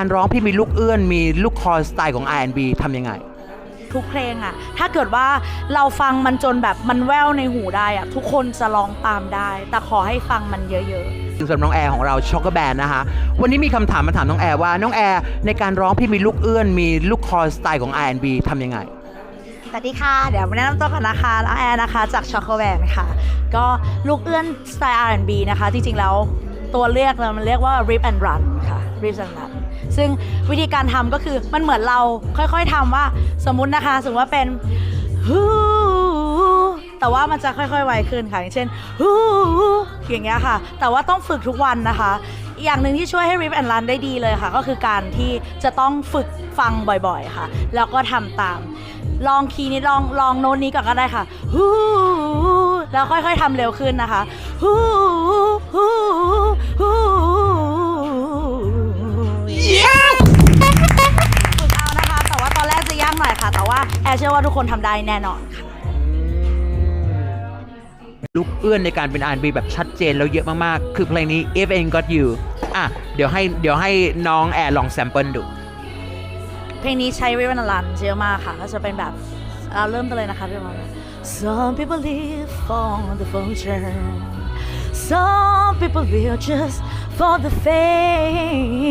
การร้องพี่มีลูกเอื้อนมีลูกคอสไตล์ของ R&B ทำยังไง ทุกเพลงอะถ้าเกิดว่าเราฟังมันจนแบบมันแว่วในหูได้อะทุกคนจะร้องตามได้ แต่ขอให้ฟังมันเยอะสำหรับน้องแอร์ของเราช็อกโกแบนนะคะ วันนี้มีคำถามมาถามน้องแอร์ว่า น้องแอร์ในการร้องพี่มีลูกเอื้อน มีลูกคอสไตล์ของ R&B ทำยังไง ๆ สวัสดีค่ะ เดี๋ยวมาแนะนำตัวก่อนนะคะน้องแอร์นะคะจากช็อกโกแลตค่ะ ก็ลูกเอื้อนสไตล์ R&B นะคะ จริงๆแล้วตัวเรียกเรามันเรียกว่า rip and run ค่ะ rip and run ซึ่งวิธีการทำก็คือมันเหมือนเราค่อยๆทำว่าสมมุตินะคะ สมมติว่าเป็นฮูแต่ว่ามันจะค่อยๆไวขึ้นค่ะ อย่างเช่นฮูอย่างเงี้ยค่ะ แต่ว่าต้องฝึกทุกวันนะคะ อย่างหนึ่งที่ช่วยให้ rip and run ได้ดีเลยค่ะ ก็คือการที่จะต้องฝึกฟังบ่อยๆค่ะ แล้วก็ทำตาม ลองคีย์นี้ลองลองโน้ตนี้ก่อนก็ได้ค่ะฮูแล้วค่อยๆทำเร็วขึ้นนะคะฮูฮู้ฮู้ ร์เชื่อว่าทุกคนทำได้แน่นอนค่ะลูกเอื้อนในการเป็น R&B แบบชัดเจนแล้วเยอะมาก ๆ คือเพลงนี้ If Ain't Got You อะ เดี๋ยวให้เดี๋ยวให้น้องแอร์ลองแซมเปิลดู เพลงนี้ใช้วิวัฒนาลันเยอะมากค่ะ ก็จะเป็นแบบเราเริ่มกันเลยนะคะพี่บอล Some people live for the fortune Some people live just for the fame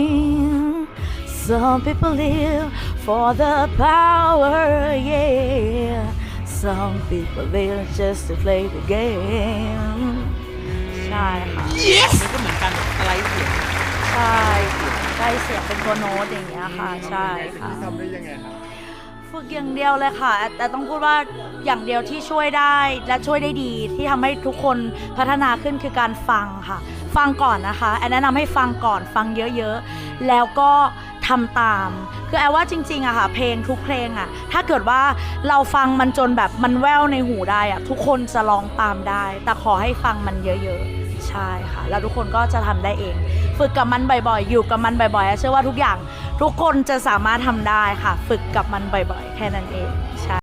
Some people live for the power yeah Some people live just to play the game ใช่ค่ะ yes นี่ก็เหมือนกันสไลด์เสียงใช่ค่ะได้เสียงเป็นตัวโน้ตอย่างเงี้ยค่ะ ใช่ค่ะ ทำได้ยังไงครับฝึกอย่างเดียวเลยค่ะ แต่ต้องพูดว่าอย่างเดียวที่ช่วยได้และช่วยได้ดีที่ทำให้ทุกคนพัฒนาขึ้นคือการฟังค่ะ ฟังก่อนนะคะแอนแนะนำให้ฟังก่อนฟังเยอะๆ แล้วก็ ทำตาม คือแอลว่าจริงๆอะค่ะเพลงทุกเพลงอะถ้าเกิดว่าเราฟังมันจนแบบมันแววในหูได้อะทุกคนจะร้องตามได้ แต่ขอให้ฟังมันเยอะๆ ใช่ค่ะ แล้วทุกคนก็จะทำได้เอง ฝึกกับมันบ่อยๆ อยู่กับมันบ่อยๆเชื่อว่าทุกอย่างทุกคนจะสามารถทำได้ค่ะ ฝึกกับมันบ่อยๆ แค่นั้นเองใช่